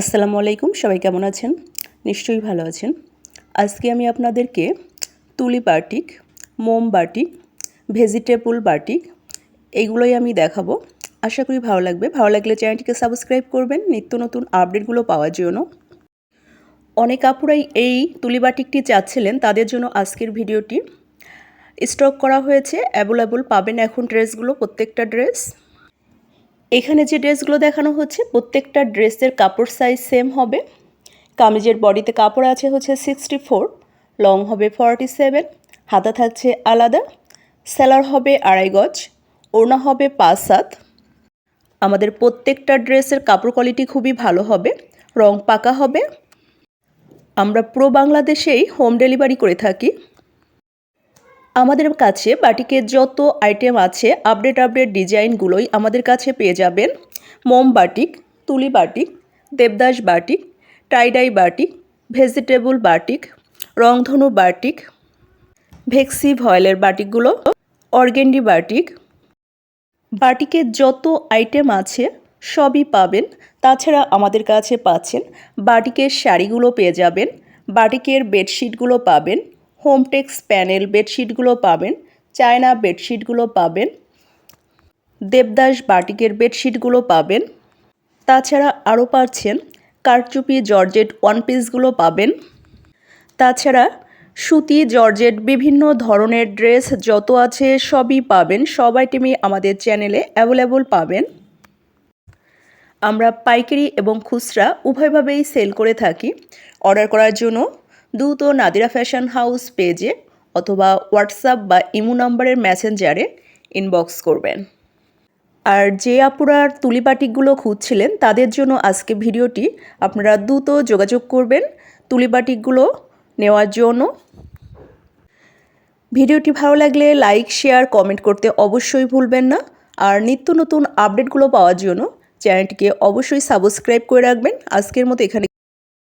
আসসালামু আলাইকুম, সবাই কেমন আছেন? নিশ্চয়ই ভালো আছেন। আজকে আমি আপনাদেরকে তুলি বাটিক, মোম বাটিক, ভেজিটেবল বাটিক এইগুলোই আমি দেখাবো। আশা করি ভালো লাগবে। ভালো লাগলে চ্যানেলটিকে সাবস্ক্রাইব করবেন। নিত্য নতুন আপডেটগুলো পাওয়ার জন্য। অনেক আপুরাই এই তুলি বাটিকটি চাচ্ছিলেন। তাদের জন্য আজকের ভিডিওটি স্টক করা হয়েছে। অ্যাভেলেবল পাবেন এখন ড্রেসগুলো, প্রত্যেকটা ড্রেস। এখানে যে ড্রেসগুলো দেখানো হচ্ছে, প্রত্যেকটা ড্রেসের কাপড় সাইজ সেম হবে। কামিজের বডিতে কাপড় আছে হচ্ছে সিক্সটি ফোর লং হবে ফর্টি সেভেন হাতা থাকছে আলাদা সেলার হবে আড়াই গজ, ওড়না হবে পাঁচ সাত আমাদের প্রত্যেকটা ড্রেসের কাপড় কোয়ালিটি খুবই ভালো হবে, রং পাকা হবে। আমরা পুরো বাংলাদেশেই হোম ডেলিভারি করে থাকি। আমাদের কাছে বাটিকের যত আইটেম আছে আপডেট আপডেট ডিজাইনগুলোই আমাদের কাছে পেয়ে যাবেন। মোম বাটিক, তুলি batik, Devdas batik tie dye batik vegetable batik, রংধনু বাটিক, ভেক্সি ভয়েলের বাটিকগুলো, অর্গেন্ডি বাটিক। বাটিকের যত আইটেম আছে, সবই পাবেন। তাছাড়া আমাদের কাছে পাচ্ছেন বাটিকের শাড়িগুলো পেয়ে যাবেন, বাটিকের বেডশিটগুলো পাবেন। হোমটেক্স প্যানেল বেডশিটগুলো পাবেন, চায়না বেডশিটগুলো পাবেন, দেবদাস বাটিকের বেডশিটগুলো পাবেন। তাছাড়া আরও পাচ্ছেন কারচুপি জর্জেট ওয়ান পিসগুলো পাবেন। তাছাড়া সুতি, জর্জেট বিভিন্ন ধরনের ড্রেস যত আছে সবই পাবেন, সব আইটেমই আমাদের চ্যানেলে অ্যাভেলেবল পাবেন। আমরা পাইকারি এবং খুচরা উভয়ভাবেই সেল করে থাকি। অর্ডার করার জন্য দ্রুত নাদিরা ফ্যাশন হাউস পেজে অথবা হোয়াটসঅ্যাপ বা ইমো নাম্বারের মেসেঞ্জারে ইনবক্স করবেন। আর যে আপুরার তুলি বাটিকগুলো খুঁজছিলেন, তাদের জন্য আজকে ভিডিওটি আপনারা দ্রুত যোগাযোগ করবেন তুলি বাটিকগুলো নেওয়ার জন্য। ভিডিওটি ভালো লাগলে লাইক, শেয়ার, কমেন্ট করতে অবশ্যই ভুলবেন না। আর নিত্য নতুন আপডেটগুলো পাওয়ার জন্য চ্যানেলটিকে অবশ্যই সাবস্ক্রাইব করে রাখবেন। আজকের মতো এখানে